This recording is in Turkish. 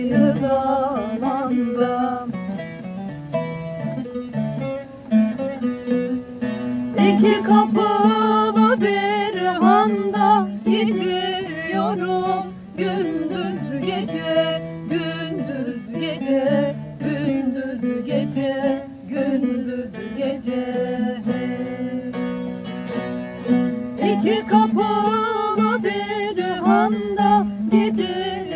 Aynı zamanda. İki kapılı bir handa gidiyorum. Gündüz gece, gündüz gece, gündüz gece, gündüz gece. İki kapılı bir handa gidiyorum